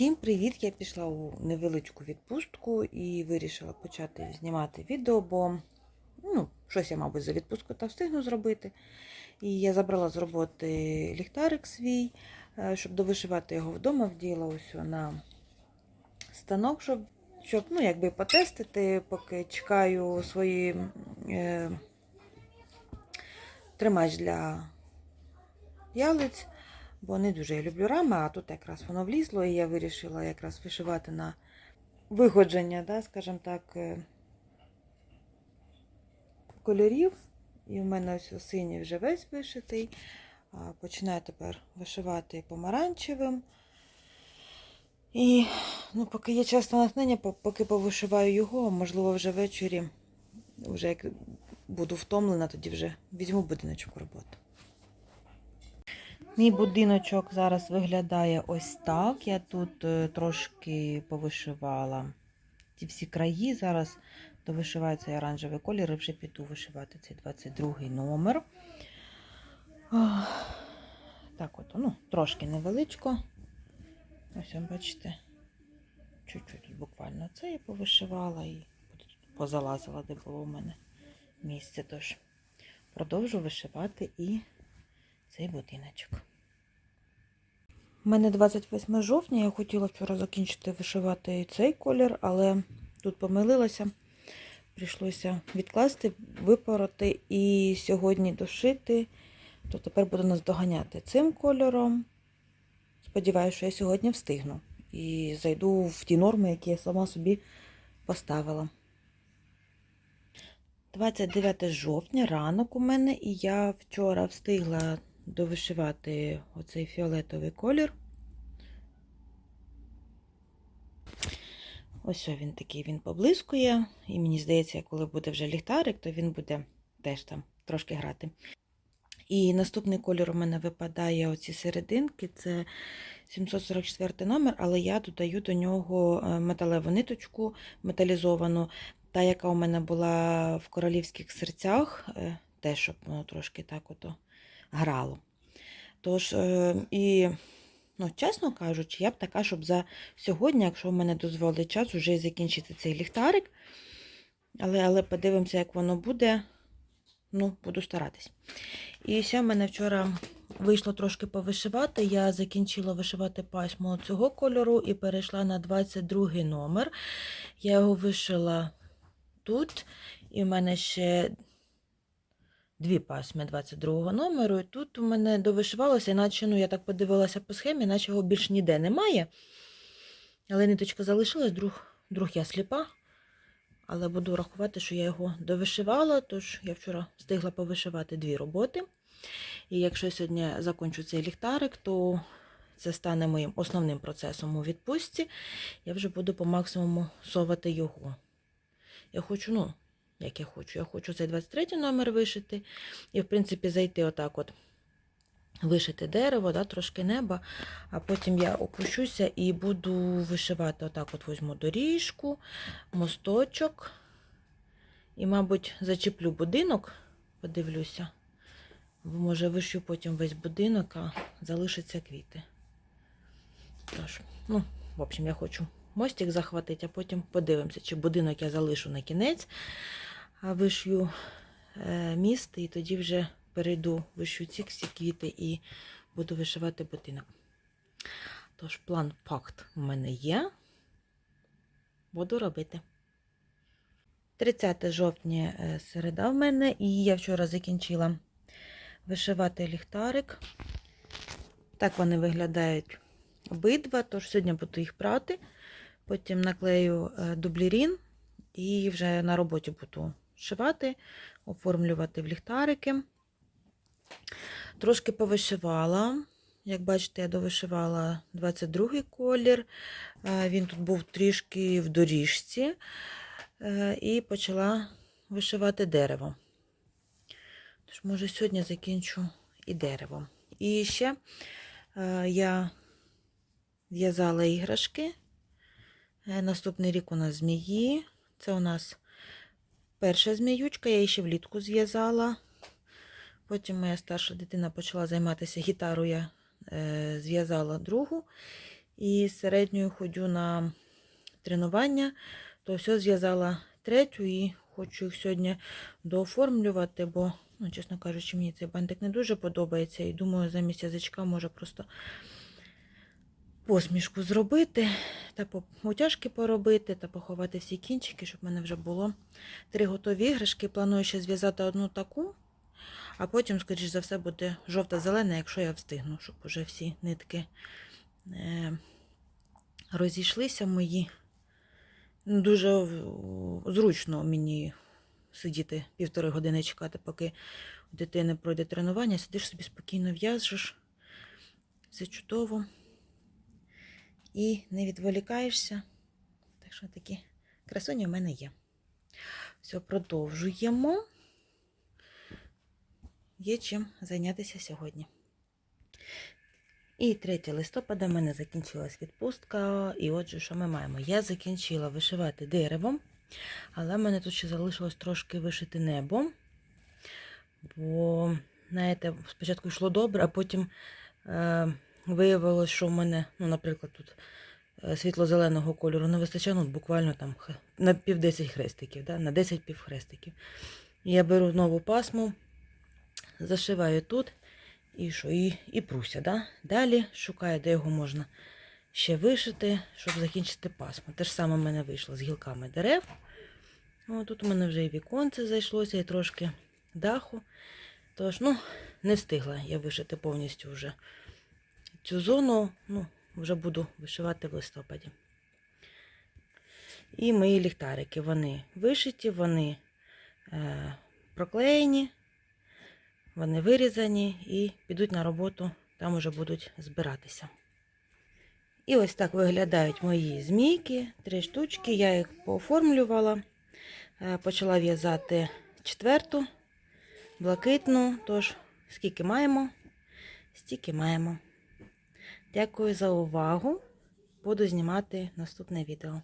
Всім привіт! Я пішла у невеличку відпустку і вирішила почати знімати відео, бо ну, щось я, мабуть, за відпустку та встигну зробити. І я забрала з роботи ліхтарик свій, е, щоб довишивати його вдома, вділа ось на станок, щоб, щоб ну, якби потестити, поки чекаю свої е, тримач для ялиць бо не дуже я люблю рами, а тут якраз воно влізло, і я вирішила якраз вишивати на виходження, да, скажімо так, е, кольорів. І в мене ось синій вже весь вишитий. Починаю тепер вишивати помаранчевим. І ну, поки є час на натхнення, поки повишиваю його, можливо, вже ввечері, вже як буду втомлена, тоді вже візьму будиночок роботу. Мій будиночок зараз виглядає ось так. Я тут е, трошки повишивала ці всі краї. Зараз довишиваю цей оранжевий колір і вже піду вишивати цей 22 номер. Так от, ну, трошки невеличко. Ось, бачите, чуть-чуть тут буквально це я повишивала і позалазила, де було в мене місце. Тож продовжу вишивати і цей будиночок. У мене 28 жовтня, я хотіла вчора закінчити вишивати цей колір, але тут помилилася. Прийшлося відкласти, випороти і сьогодні дошити, то тепер буду наздоганяти цим кольором. Сподіваюся, що я сьогодні встигну. І зайду в ті норми, які я сама собі поставила. 29 жовтня, ранок у мене, і я вчора встигла довишивати оцей фіолетовий колір. Ось він такий він поблискує. І мені здається, коли буде вже ліхтарик, то він буде теж там трошки грати. І наступний колір у мене випадає оці серединки, це 744 номер, але я додаю до нього е, металеву ниточку металізовану, та, яка у мене була в королівських серцях, е, теж щоб воно трошки так ото грало. Тож, е, і, ну, чесно кажучи, я б така, щоб за сьогодні, якщо в мене дозволить час, вже закінчити цей ліхтарик. Але, але подивимося, як воно буде. Ну, буду старатись. І ще в мене вчора вийшло трошки повишивати. Я закінчила вишивати пасмо цього кольору і перейшла на 22 номер. Я його вишила тут, і в мене ще дві пасми 22 номеру. І тут у мене довишивалося, іначе, ну, я так подивилася по схемі, наче його більш ніде немає. Але ниточка залишилась, друг, друг я сліпа. Але буду рахувати, що я його довишивала, тож я вчора встигла повишивати дві роботи. І якщо сьогодні закінчу цей ліхтарик, то це стане моїм основним процесом у відпустці. Я вже буду по максимуму совати його. Я хочу, ну, як я хочу, я хочу цей 23 номер вишити. І, в принципі, зайти отак от. Вишити дерево, да, трошки неба, а потім я опущуся і буду вишивати. Отак от візьму доріжку, мосточок. І, мабуть, зачеплю будинок, подивлюся. Може, вишию потім весь будинок, а залишаться квіти. Тож, ну, в общем, я хочу мостик захватити, а потім подивимося, чи будинок я залишу на кінець, вишью е, міст, і тоді вже перейду вишью ці всі квіти і буду вишивати будинок. Тож, план факт у мене є. Буду робити. 30 жовтня е, середа в мене, і я вчора закінчила вишивати ліхтарик. Так вони виглядають обидва, тож сьогодні буду їх прати. Потім наклею е, дублірін і вже на роботі буду шивати, оформлювати в ліхтарики. Трошки повишивала. Як бачите, я довишивала 22-й колір. Е, Він тут був трішки в доріжці. Е, І почала вишивати дерево. Тож, може, сьогодні закінчу і дерево. І ще е, я в'язала іграшки. Наступний рік у нас змії. Це у нас перша зміючка, я її ще влітку зв'язала. Потім моя старша дитина почала займатися гітарою, я е, зв'язала другу. і середньою ходю на тренування, то все зв'язала третю і хочу їх сьогодні дооформлювати, бо, ну, чесно кажучи, мені цей бантик не дуже подобається. І думаю, замість язичка може просто посмішку зробити, та утяжки поробити, та поховати всі кінчики, щоб в мене вже було три готові іграшки. Планую ще зв'язати одну таку, а потім, скоріш за все, буде жовта-зелена, якщо я встигну, щоб уже всі нитки е, розійшлися мої. Ну, Дуже зручно мені сидіти півтори години чекати, поки у дитини пройде тренування. Сидиш собі спокійно в'яжеш. Все чудово. І не відволікаєшся. Так що такі красуні в мене є. Все, продовжуємо. Є чим зайнятися сьогодні. І 3 листопада в мене закінчилась відпустка. І отже, що ми маємо? Я закінчила вишивати деревом, але в мене тут ще залишилось трошки вишити небо. Бо, знаєте, спочатку йшло добре, а потім е, виявилось, що в мене, ну, наприклад, тут е, світло-зеленого кольору не вистачає, ну, буквально там на пів 10 хрестиків, да? на 10 півхрестиків. Я беру нову пасму, зашиваю тут. І що? І, і пруся, да? Далі шукаю, де його можна ще вишити, щоб закінчити пасму. Те ж саме в мене вийшло з гілками дерев. О, тут у мене вже і віконце зайшлося, і трошки даху. Тож, ну, не встигла я вишити повністю вже цю зону. Ну, вже буду вишивати в листопаді. І мої ліхтарики, вони вишиті, вони е, проклеєні. Вони вирізані і підуть на роботу, там уже будуть збиратися. І ось так виглядають мої змійки, три штучки. Я їх пооформлювала. Е, Почала в'язати четверту, блакитну. Тож, скільки маємо, стільки маємо. Дякую за увагу. Буду знімати наступне відео.